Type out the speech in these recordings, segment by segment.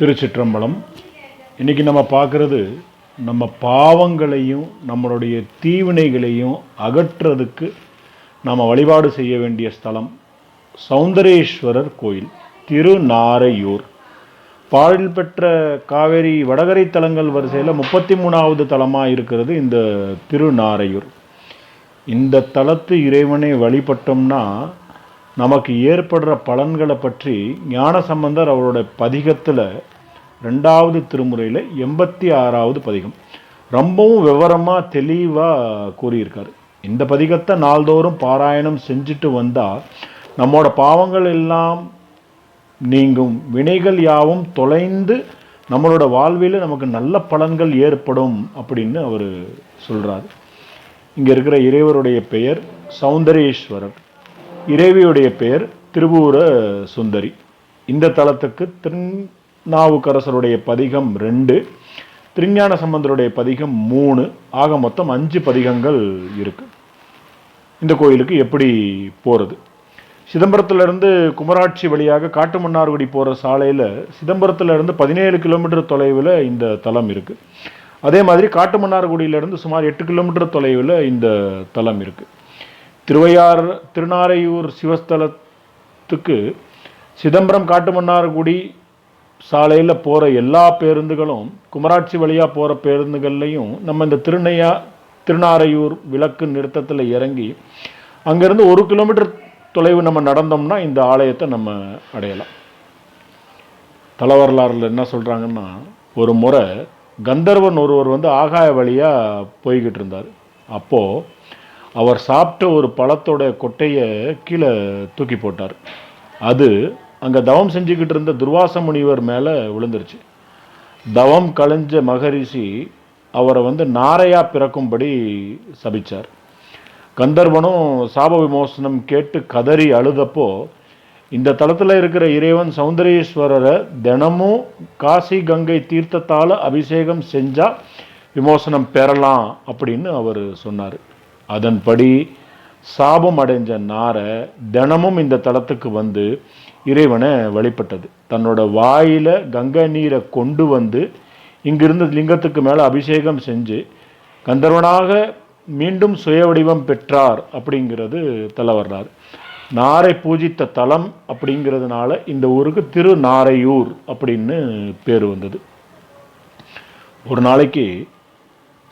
திருச்சிற்றம்பலம். இன்றைக்கி நம்ம பார்க்குறது நம்ம பாவங்களையும் நம்மளுடைய தீவினைகளையும் அகற்றுறதுக்கு நாம் வழிபாடு செய்ய வேண்டிய ஸ்தலம் சௌந்தரேஸ்வரர் கோயில் திருநாரையூர். பாடல் பெற்ற காவேரி வடகரை தலங்கள் வரிசையில் முப்பத்தி மூணாவது தலமாக இருக்கிறது இந்த திருநாரையூர். இந்த தலத்து இறைவனை வழிபட்டோம்னா நமக்கு ஏற்படுற பலன்களை பற்றி ஞான சம்பந்தர் அவரோட பதிகத்தில் ரெண்டாவது திருமுறையில் எண்பத்தி ஆறாவது பதிகம். ரொம்பவும் விவரமாக தெளிவாக கூறியிருக்காரு. இந்த பதிகத்தை நாள்தோறும் பாராயணம் செஞ்சுட்டு வந்தால் நம்மோட பாவங்கள் எல்லாம் நீங்கும். வினைகள் யாவும் தொலைந்து நம்மளோட வாழ்வில் நமக்கு நல்ல பலன்கள் ஏற்படும் அப்படின்னு அவர் சொல்கிறார் இங்கே இருக்கிற இறைவருடைய பெயர் சௌந்தரேஸ்வரர். இறைவியுடைய பெயர் திருபூர சுந்தரி. இந்த தலத்துக்கு திருநாவுக்கரசருடைய பதிகம் ரெண்டு திருஞான சம்பந்தருடைய பதிகம் மூணு ஆக மொத்தம் அஞ்சு பதிகங்கள் இருக்கு. இந்த கோயிலுக்கு எப்படி போகிறது சிதம்பரத்திலிருந்து குமராட்சி வழியாக காட்டுமன்னார்குடி போகிற சாலையில் சிதம்பரத்திலிருந்து பதினேழு கிலோமீட்டர் தொலைவில் இந்த தலம் இருக்குது அதே மாதிரி காட்டுமன்னார்குடியிலேருந்து சுமார் எட்டு கிலோமீட்டர் தொலைவில் இந்த தலம் இருக்குது திருவையார் திருநாரையூர் சிவஸ்தலத்துக்கு சிதம்பரம் காட்டுமன்னார்குடி சாலையில் போகிற எல்லா பேருந்துகளும் குமராட்சி வழியாக போகிற பேருந்துகள்லையும் நம்ம இந்த திருநையா திருநாரையூர் விளக்கு நிறுத்தத்தில் இறங்கி அங்கேருந்து ஒரு கிலோமீட்டர் தொலைவு நம்ம நடந்தோம்னா இந்த ஆலயத்தை நம்ம அடையலாம். தல என்ன சொல்கிறாங்கன்னா ஒரு முறை கந்தர்வன் ஒருவர் வந்து ஆகாய வழியாக போய்கிட்டு இருந்தார். அப்போது அவர் சாப்பிட்ட ஒரு பழத்தோட கொட்டையை கீழே தூக்கி போட்டார். அது அங்கே தவம் செஞ்சுக்கிட்டு இருந்த துர்வாச முனிவர் மேலே விழுந்துருச்சு. தவம் களைஞ்ச மகரிஷி அவரை வந்து நாரையா பிறக்கும்படி சபிச்சார். கந்தர்வனும் சாப விமோசனம் கேட்டு கதறி அழுதப்போ இந்த தளத்தில் இருக்கிற இறைவன் சௌந்தரேஸ்வரரை தினமும் காசி கங்கை தீர்த்தத்தால் அபிஷேகம் செஞ்சால் விமோசனம் பெறலாம் அப்படின்னு அவர் சொன்னார். அதன்படி சாபம் அடைஞ்ச நாரை தினமும் இந்த தலத்துக்கு வந்து இறைவனை வழிபட்டது. தன்னோட வாயில் கங்கை நீரை கொண்டு வந்து இங்கிருந்து லிங்கத்துக்கு மேலே அபிஷேகம் செஞ்சு கந்தர்வனாக மீண்டும் சுய வடிவம் பெற்றார் அப்படிங்கிறது தலை வர்றார் நாரை பூஜித்த தலம் அப்படிங்கிறதுனால இந்த ஊருக்கு திருநாரையூர் அப்படின்னு பேர் வந்தது. ஒரு நாளைக்கு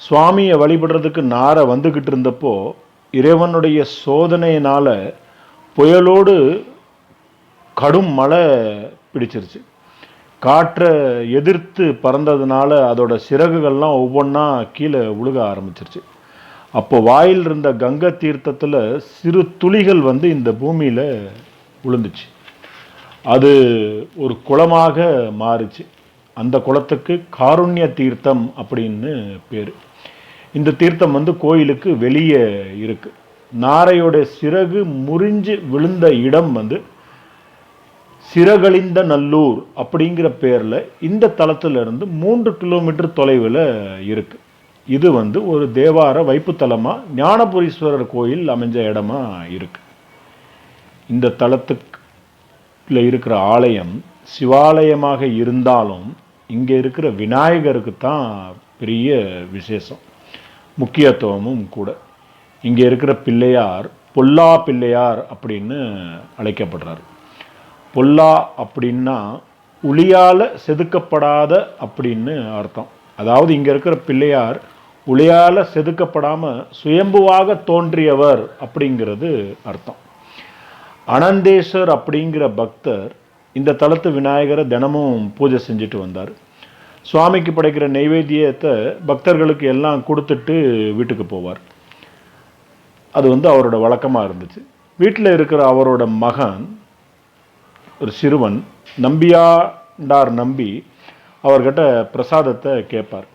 சுவாமியை வழிபடுறதுக்கு நாரை வந்துக்கிட்டு இருந்தப்போ இறைவனுடைய சோதனையினால் புயலோடு கடும் மழை பிடிச்சிருச்சு. காற்றை எதிர்த்து பறந்ததுனால அதோட சிறகுகள்லாம் ஒவ்வொன்றா கீழே உழுக ஆரம்பிச்சிருச்சு. அப்போ வாயில் இருந்த கங்கை தீர்த்தத்தில் சிறு துளிகள் வந்து இந்த பூமியில் விழுந்துச்சு அது ஒரு குளமாக மாறுச்சு. அந்த குளத்துக்கு காருண்ய தீர்த்தம் அப்படின்னு பேர். இந்த தீர்த்தம் வந்து கோயிலுக்கு வெளியே இருக்குது நாரையோட சிறகு முறிஞ்சு விழுந்த இடம் வந்து சிறகழிந்த நல்லூர் அப்படிங்கிற பேரில் இந்த தலத்துல இருந்து மூன்று கிலோமீட்டர் தொலைவில் இருக்குது இது வந்து ஒரு தேவார வைப்புத்தலமாக ஞானபுரீஸ்வரர் கோயில் அமைஞ்ச இடமா இருக்குது இந்த தலத்துக்குள்ள இருக்கிற ஆலயம் சிவாலயமாக இருந்தாலும் இங்கே இருக்கிற விநாயகருக்கு தான் பெரிய விசேஷம். முக்கியத்துவமும் கூட. இங்கே இருக்கிற பிள்ளையார் பொல்லா பிள்ளையார் அப்படின்னு அழைக்கப்படுறார். பொல்லா அப்படின்னா உளியால் செதுக்கப்படாத அப்படின்னு அர்த்தம். அதாவது இங்கே இருக்கிற பிள்ளையார் உளியால் செதுக்கப்படாமல் சுயம்புவாக தோன்றியவர் அப்படிங்கிறது அர்த்தம். அனந்தேஸ்வர் அப்படிங்கிற பக்தர் இந்த தலத்து விநாயகரை தினமும் பூஜை செஞ்சுட்டு வந்தார். சுவாமிக்கு படைக்கிற நெய்வேத்தியத்தை பக்தர்களுக்கு எல்லாம் கொடுத்துட்டு வீட்டுக்கு போவார். அது வந்து அவரோட வழக்கமாக இருந்துச்சு. வீட்டில் இருக்கிற அவரோட மகன் ஒரு சிறுவன் நம்பியாண்டார் நம்பி அவர்கிட்ட பிரசாதத்தை கேட்பார்.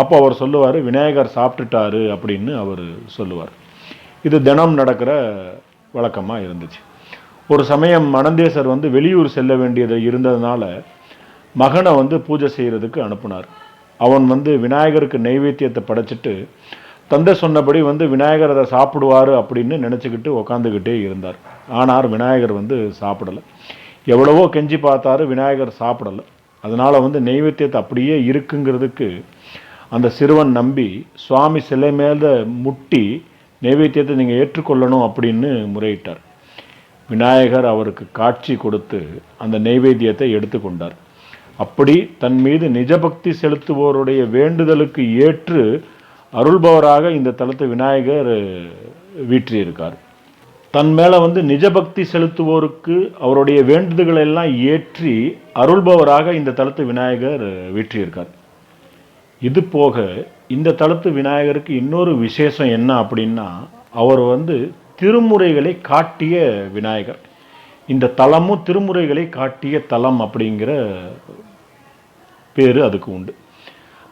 அப்போ அவர் சொல்லுவார் விநாயகர் சாப்பிட்டுட்டாரு அப்படின்னு அவர் சொல்லுவார். இது தினம் நடக்கிற வழக்கமாக இருந்துச்சு. ஒரு சமயம் மணந்தேசர் வந்து வெளியூர் செல்ல வேண்டியது இருந்ததுனால மகனை வந்து பூஜை செய்கிறதுக்கு அனுப்புனார். அவன் வந்து விநாயகருக்கு நைவேத்தியத்தை படைச்சிட்டு தந்தை சொன்னபடி வந்து விநாயகர் அதை சாப்பிடுவார் அப்படின்னு நினச்சிக்கிட்டு உக்காந்துக்கிட்டே இருந்தார். ஆனால் விநாயகர் வந்து சாப்பிடலை. எவ்வளவோ கெஞ்சி பார்த்தாரு விநாயகர் சாப்பிடலை. அதனால் வந்து நெய்வேத்தியத்தை அப்படியே இருக்குங்கிறதுக்கு அந்த சிறுவன் நம்பி சுவாமி சிலை மேலே முட்டி நெய்வேத்தியத்தை நீங்கள் ஏற்றுக்கொள்ளணும் அப்படின்னு முறையிட்டார். விநாயகர் அவருக்கு காட்சி கொடுத்து அந்த நைவேத்தியத்தை எடுத்துக்கொண்டார். அப்படி தன் மீது நிஜபக்தி செலுத்துவோருடைய வேண்டுதலுக்கு ஏற்று அருள்பவராக இந்த தலத்து விநாயகர் வீற்றியிருக்கார் தன் மேலே வந்து நிஜபக்தி செலுத்துவோருக்கு அவருடைய வேண்டுதல்களை எல்லாம் ஏற்றி அருள்பவராக இந்த தளத்து விநாயகர் வீற்றியிருக்கார் இது போக இந்த தளத்து விநாயகருக்கு இன்னொரு விசேஷம் என்ன அப்படின்னா அவர் வந்து திருமுறைகளை காட்டிய விநாயகர். இந்த தலமும் திருமுறைகளை காட்டிய தலம் அப்படிங்கிற பேர் அதுக்கு உண்டு.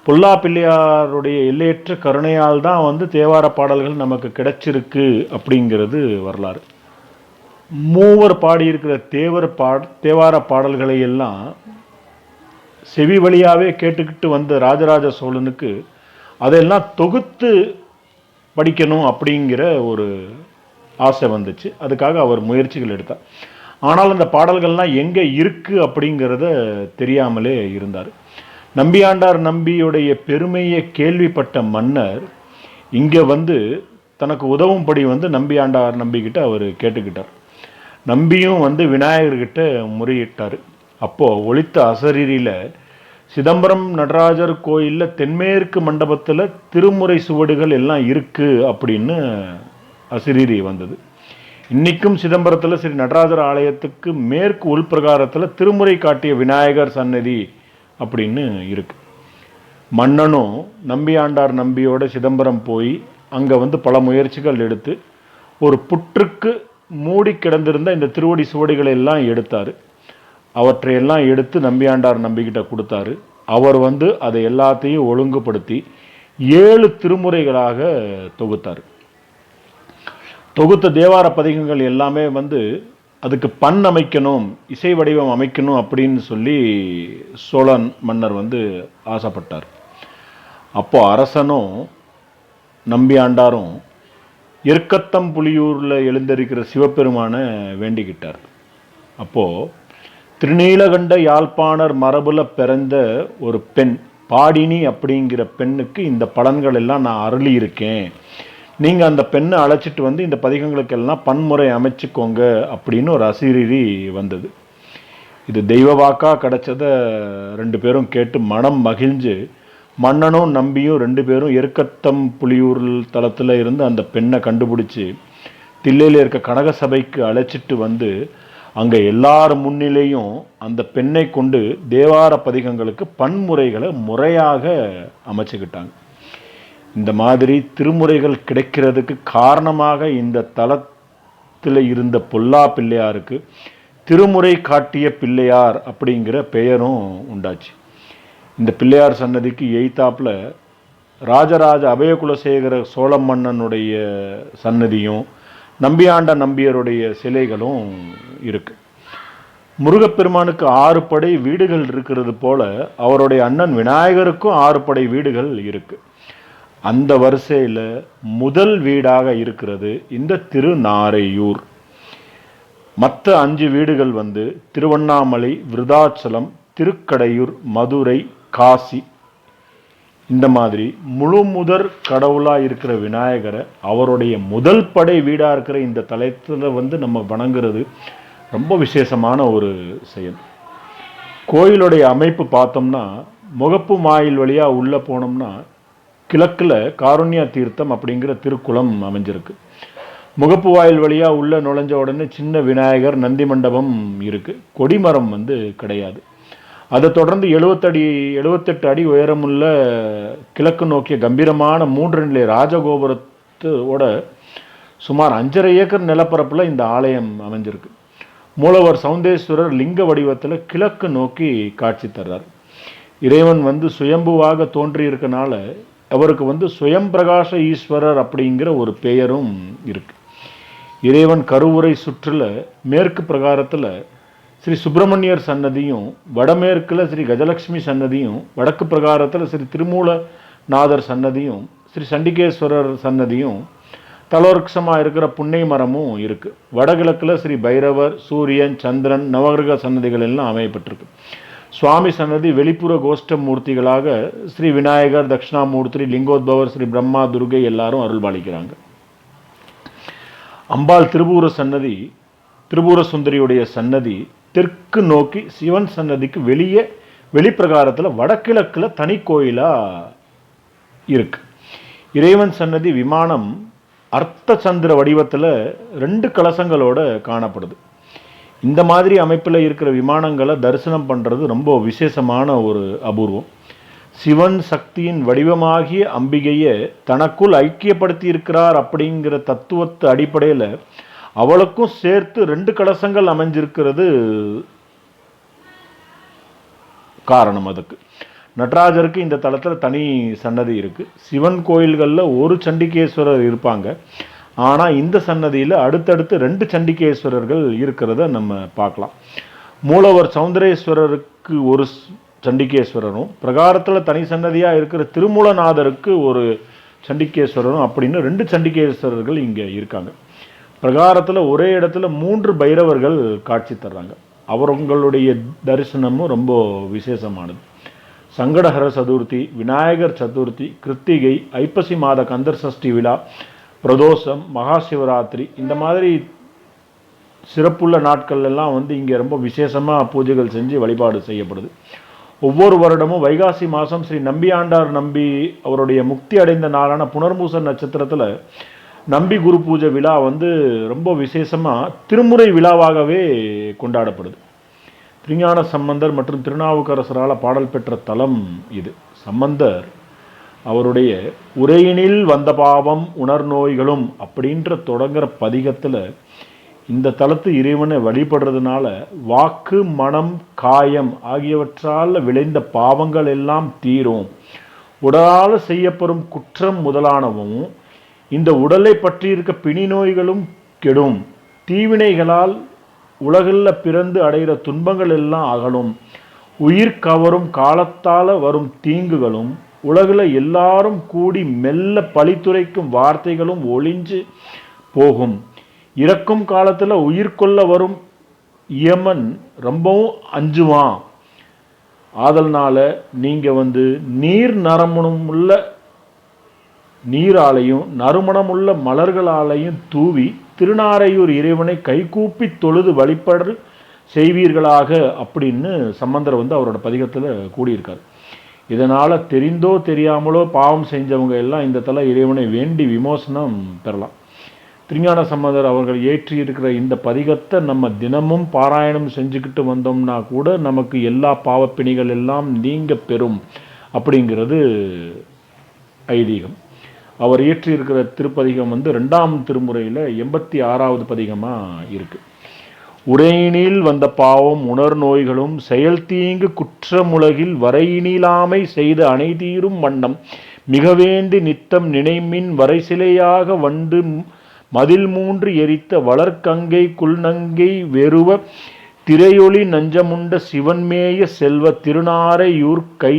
புல்லா பிள்ளையாருடைய எல்லையற்ற கருணையால் தான் வந்து தேவார பாடல்கள் நமக்கு கிடைச்சிருக்கு அப்படிங்கிறது வரலாறு. மூவர் பாடியிருக்கிற தேவர் பாட தேவார பாடல்களை எல்லாம் செவி வழியாகவே கேட்டுக்கிட்டு வந்த ராஜராஜ சோழனுக்கு அதெல்லாம் தொகுத்து படிக்கணும் அப்படிங்கிற ஒரு ஆசை வந்துச்சு. அதுக்காக அவர் முயற்சிகள் எடுத்தார். ஆனால் அந்த பாடல்கள்லாம் எங்கே இருக்குது அப்படிங்கிறத தெரியாமலே இருந்தார். நம்பியாண்டார் நம்பியுடைய பெருமையை கேள்விப்பட்ட மன்னர் இங்கே வந்து தனக்கு உதவும்படி வந்து நம்பியாண்டார் நம்பிக்கிட்ட அவர் கேட்டுக்கிட்டார். நம்பியும் வந்து விநாயகர்கிட்ட முறையிட்டார். அப்போது ஒழித்த அசரீரியில் சிதம்பரம் நடராஜர் கோயிலில் தென்மேற்கு மண்டபத்தில் திருமுறை சுவடுகள் எல்லாம் இருக்குது அப்படின்னு அசிரீரி வந்தது. இன்றைக்கும் சிதம்பரத்தில் ஸ்ரீ நடராஜர் ஆலயத்துக்கு மேற்கு உள்பிரகாரத்தில் திருமுறை காட்டிய விநாயகர் சன்னதி அப்படின்னு இருக்கு. மன்னனும் நம்பியாண்டார் நம்பியோட சிதம்பரம் போய் அங்கே வந்து பல முயற்சிகள் எடுத்து ஒரு புற்றுக்கு மூடி கிடந்திருந்த இந்த திருவடி சுவடிகளை எல்லாம் எடுத்தார். அவற்றையெல்லாம் எடுத்து நம்பியாண்டார் நம்பிக்கிட்ட கொடுத்தாரு. அவர் வந்து அதை எல்லாத்தையும் ஒழுங்குபடுத்தி ஏழு திருமுறைகளாக தொகுத்தார். தொகுத்த தேவார பதிகங்கள் எல்லாமே வந்து அதுக்கு பண் அமைக்கணும் இசை வடிவம் அமைக்கணும் அப்படின்னு சொல்லி சோழன் மன்னர் வந்து ஆசைப்பட்டார். அப்போது அரசனும் நம்பியாண்டாரும் எருக்கத்தம் புலியூரில் எழுந்திருக்கிற சிவபெருமானை வேண்டிக்கிட்டார். அப்போது திருநீலகண்ட யாழ்ப்பாணர் மரபில் பிறந்த ஒரு பெண் பாடினி அப்படிங்கிற பெண்ணுக்கு இந்த பலன்கள் எல்லாம் நான் அருளி இருக்கேன் நீங்கள் அந்த பெண்ணை அழைச்சிட்டு வந்து இந்த பதிகங்களுக்கெல்லாம் பன்முறை அமைச்சுக்கோங்க அப்படின்னு ஒரு அசிரிரி வந்தது. இது தெய்வ வாக்காக கிடைச்சத ரெண்டு பேரும் கேட்டு மனம் மகிழ்ந்து மன்னனும் நம்பியும் ரெண்டு பேரும் எருக்கத்தம் புலியூர் தளத்தில் இருந்து அந்த பெண்ணை கண்டுபிடிச்சி தில்லையில் இருக்க கனக சபைக்கு அழைச்சிட்டு வந்து அங்கே எல்லார் முன்னிலையும் அந்த பெண்ணை கொண்டு தேவார பதிகங்களுக்கு பன்முறைகளை முறையாக அமைச்சுக்கிட்டாங்க. இந்த மாதிரி திருமுறைகள் கிடைக்கிறதுக்கு காரணமாக இந்த தலத்தில் இருந்த பொல்லா பிள்ளையாருக்கு திருமுறை காட்டிய பிள்ளையார் அப்படிங்கிற பெயரும் உண்டாச்சு. இந்த பிள்ளையார் சன்னதிக்கு எய்தாப்பில் ராஜராஜ அபயகுலசேகர சோழ மன்னனுடைய சன்னதியும் நம்பியாண்ட நம்பியருடைய சிலைகளும் இருக்குது முருகப்பெருமானுக்கு ஆறு படை வீடுகள் இருக்கிறது போல அவருடைய அண்ணன் விநாயகருக்கும் ஆறு படை வீடுகள் இருக்குது அந்த வரிசையில் முதல் வீடாக இருக்கிறது இந்த திருநாரையூர். மற்ற அஞ்சு வீடுகள் வந்து திருவண்ணாமலை விருதாச்சலம் திருக்கடையூர் மதுரை காசி. இந்த மாதிரி முழு முதற் கடவுளாக இருக்கிற விநாயகரை அவருடைய முதல் படை வீடாக இருக்கிற இந்த தலத்தில் வந்து நம்ம வணங்குறது ரொம்ப விசேஷமான ஒரு செயல். கோயிலுடைய அமைப்பு பார்த்தோம்னா முகப்பு மாயில் வழியாக உள்ளே போனோம்னா கிழக்கில் காருண்யா தீர்த்தம் அப்படிங்கிற திருக்குளம் அமைஞ்சிருக்கு. முகப்பு வாயில் வழியாக உள்ளே நுழைஞ்ச உடனே சின்ன விநாயகர் நந்தி மண்டபம் இருக்குது கொடிமரம் வந்து கிடையாது. அதை தொடர்ந்து எழுபத்தடி எழுபத்தெட்டு அடி உயரமுள்ள கிழக்கு நோக்கிய கம்பீரமான மூன்று நிலை ராஜகோபுரத்தோட சுமார் அஞ்சரை ஏக்கர் நிலப்பரப்பில் இந்த ஆலயம் அமைஞ்சிருக்கு. மூலவர் சவுந்தேஸ்வரர் லிங்க வடிவத்தில் கிழக்கு நோக்கி காட்சி தர்றார். இறைவன் வந்து சுயம்புவாக தோன்றியிருக்கனால அவருக்கு வந்து சுயம் பிரகாச ஈஸ்வரர் அப்படிங்கிற ஒரு பெயரும் இருக்கு. இறைவன் கருவுரை சுற்றில் மேற்கு பிரகாரத்தில் ஸ்ரீ சுப்பிரமணியர் சன்னதியும் வடமேற்கில் ஸ்ரீ கஜலட்சுமி சன்னதியும் வடக்கு பிரகாரத்தில் ஸ்ரீ திருமூலநாதர் சன்னதியும் ஸ்ரீ சண்டிகேஸ்வரர் சன்னதியும் தலோருக்ஷமாக இருக்கிற புன்னை மரமும் இருக்குது வடகிழக்கில் ஸ்ரீ பைரவர் சூரியன் சந்திரன் நவகிரக சன்னதிகள் எல்லாம் அமையப்பட்டிருக்கு. சுவாமி சன்னதி வெளிப்புற கோஷ்ட மூர்த்திகளாக ஸ்ரீ விநாயகர் தட்சிணாமூர்த்தி லிங்கோத்பவர் ஸ்ரீ பிரம்மா துர்கை எல்லாரும் அருள்பாலிக்கிறாங்க. அம்பாள் திருபூர சன்னதி திரிபுர சுந்தரியுடைய சன்னதி தெற்கு நோக்கி சிவன் சன்னதிக்கு வெளியே வெளிப்பிரகாரத்தில் வடகிழக்கில் தனி கோயிலாக இருக்கு. இறைவன் சன்னதி விமானம் அர்த்த சந்திர வடிவத்தில் ரெண்டு கலசங்களோட காணப்படுது. இந்த மாதிரி அமைப்பில் இருக்கிற விமானங்களை தரிசனம் பண்ணுறது ரொம்ப விசேஷமான ஒரு அபூர்வம். சிவன் சக்தியின் வடிவமாகிய அம்பிகையை தனக்குள் ஐக்கியப்படுத்தி இருக்கிறார் அப்படிங்கிற தத்துவத்து அடிப்படையில் அவளுக்கும் சேர்த்து ரெண்டு கலசங்கள் அமைஞ்சிருக்கிறது காரணம் அதுக்கு. நடராஜருக்கு இந்த தளத்தில் தனி சன்னதி இருக்குது சிவன் கோயில்களில் ஒரு சண்டிகேஸ்வரர் இருப்பாங்க. ஆனால் இந்த சன்னதியில் அடுத்தடுத்து ரெண்டு சண்டிகேஸ்வரர்கள் இருக்கிறத நம்ம பார்க்கலாம். மூலவர் சௌந்தரேஸ்வரருக்கு ஒரு சண்டிகேஸ்வரரும் பிரகாரத்தில் தனி சன்னதியாக இருக்கிற திருமூலநாதருக்கு ஒரு சண்டிகேஸ்வரரும் அப்படின்னு ரெண்டு சண்டிகேஸ்வரர்கள் இங்கே இருக்காங்க. பிரகாரத்தில் ஒரே இடத்துல மூன்று பைரவர்கள் காட்சி தர்றாங்க. அவர்களுடைய தரிசனமும் ரொம்ப விசேஷமானது. சங்கடஹர சதுர்த்தி விநாயகர் சதுர்த்தி கிருத்திகை ஐப்பசி மாத கந்தர் சஷ்டி விழா பிரதோஷம் மகா சிவராத்திரி இந்த மாதிரி சிறப்புள்ள நாட்கள் எல்லாம் வந்து இங்கே ரொம்ப விசேஷமாக பூஜைகள் செஞ்சு வழிபாடு செய்யப்படுது. ஒவ்வொரு வருடமும் வைகாசி மாதம் ஸ்ரீ நம்பியாண்டார் நம்பி அவருடைய முக்தி அடைந்த நாளான புனர்மூச நட்சத்திரத்தில் நம்பி குரு பூஜை விழா வந்து ரொம்ப விசேஷமாக திருமுறை விழாவாகவே கொண்டாடப்படுது. திருஞான சம்பந்தர் மற்றும் திருநாவுக்கரசரால் பாடல் பெற்ற தலம் இது. சம்பந்தர் அவருடைய உரையினில் வந்த பாவம் உணர்நோய்களும் அப்படின்ற தொடங்குற பதிகத்தில் இந்த தளத்து இறைவனை வழிபடுறதுனால வாக்கு மனம் காயம் ஆகியவற்றால் விளைந்த பாவங்கள் எல்லாம் தீரும். உடலால் செய்யப்படும் குற்றம் முதலானவும் இந்த உடலை பற்றியிருக்க பிணி நோய்களும் கெடும். தீவினைகளால் உலகில் பிறந்து அடைகிற துன்பங்கள் எல்லாம் அகலும். உயிர் கவரும் காலத்தால் வரும் தீங்குகளும் உலகில் எல்லாரும் கூடி மெல்ல பழித்துரைக்கும் வார்த்தைகளும் ஒளிஞ்சு போகும். இறக்கும் காலத்தில் உயிர் கொள்ள வரும் யமன் ரொம்பவும் அஞ்சுவான். ஆதல்னால நீங்கள் வந்து நீர் நரமுனம் உள்ள நீராலையும் நறுமணமுள்ள மலர்களாலையும் தூவி திருநாரையூர் இறைவனை கைகூப்பி தொழுது வழிபடு செய்வீர்களாக அப்படின்னு சம்பந்தர் வந்து அவரோட பதிகத்தில் கூடியிருக்கார் இதனால் தெரிந்தோ தெரியாமலோ பாவம் செஞ்சவங்க எல்லாம் இந்த தலை இறைவனை வேண்டி விமோசனம் பெறலாம். திருஞான சம்பந்தர் அவர்கள் ஏற்றி இருக்கிற இந்த பதிகத்தை நம்ம தினமும் பாராயணம் செஞ்சுக்கிட்டு வந்தோம்னா கூட நமக்கு எல்லா பாவப்பிணிகள் எல்லாம் நீங்க பெறும் அப்படிங்கிறது ஐதீகம். அவர் இயற்றியிருக்கிற திருப்பதிகம் வந்து ரெண்டாம் திருமுறையில் எண்பத்தி ஆறாவது பதிகமாக இருக்குது உரையினில் வந்த பாவம் உணர் நோய்களும் செயல் தீங்கு குற்றமுலகில் வரையினிலாமை செய்த அனைதீரும் வண்ணம் மிக நித்தம் நினைமின் வரைசிலையாக வண்டு மதில் மூன்று எரித்த வளர்க்கங்கை குல்நங்கை வெறுவ திரையொளி நஞ்சமுண்ட சிவன்மேய செல்வ திருநாரையூர் கை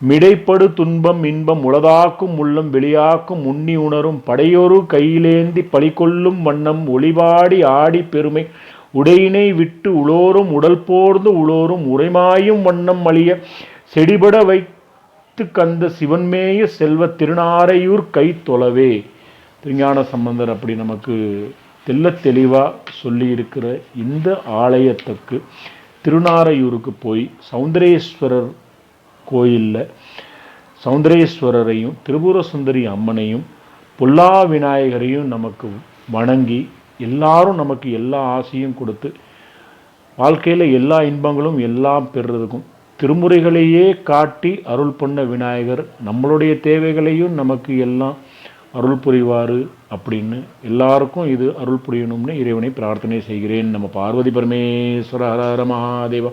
மிடைப்படு துன்பம் இன்பம் உளதாக்கும் உள்ளம் வெளியாக்கும் உண்ணி உணரும் படையொரு கையிலேந்தி பழிகொள்ளும் வண்ணம் ஒளிபாடி ஆடி பெருமை உடையினை விட்டு உளோரும் உடல் போர்ந்து உளோரும் உரைமாயும் வண்ணம் அழிய செடிபட வைத்து கந்த சிவன்மேய செல்வ திருநாரையூர் கை தொலவே. திருஞான சம்பந்தர் அப்படி நமக்கு தெல்ல தெளிவாக சொல்லியிருக்கிற இந்த ஆலயத்துக்கு திருநாரையூருக்கு போய் சௌந்தரேஸ்வரர் கோயிலில் சௌந்தரேஸ்வரரையும் திரிபுர சுந்தரி அம்மனையும் பொல்லா விநாயகரையும் நமக்கு வணங்கி எல்லாரும் நமக்கு எல்லா ஆசையும் கொடுத்து வாழ்க்கையில் எல்லா இன்பங்களும் எல்லாம் பெறுறதுக்கும் திருமுறைகளையே காட்டி அருள் பண்ண விநாயகர் நம்மளுடைய தேவைகளையும் நமக்கு எல்லாம் அருள் புரிவார் அப்படின்னு எல்லாருக்கும் இது அருள் புரியணும்னு இறைவனை பிரார்த்தனை செய்கிறேன். நம்ம பார்வதி பரமேஸ்வர ஹர ஹர மகாதேவா.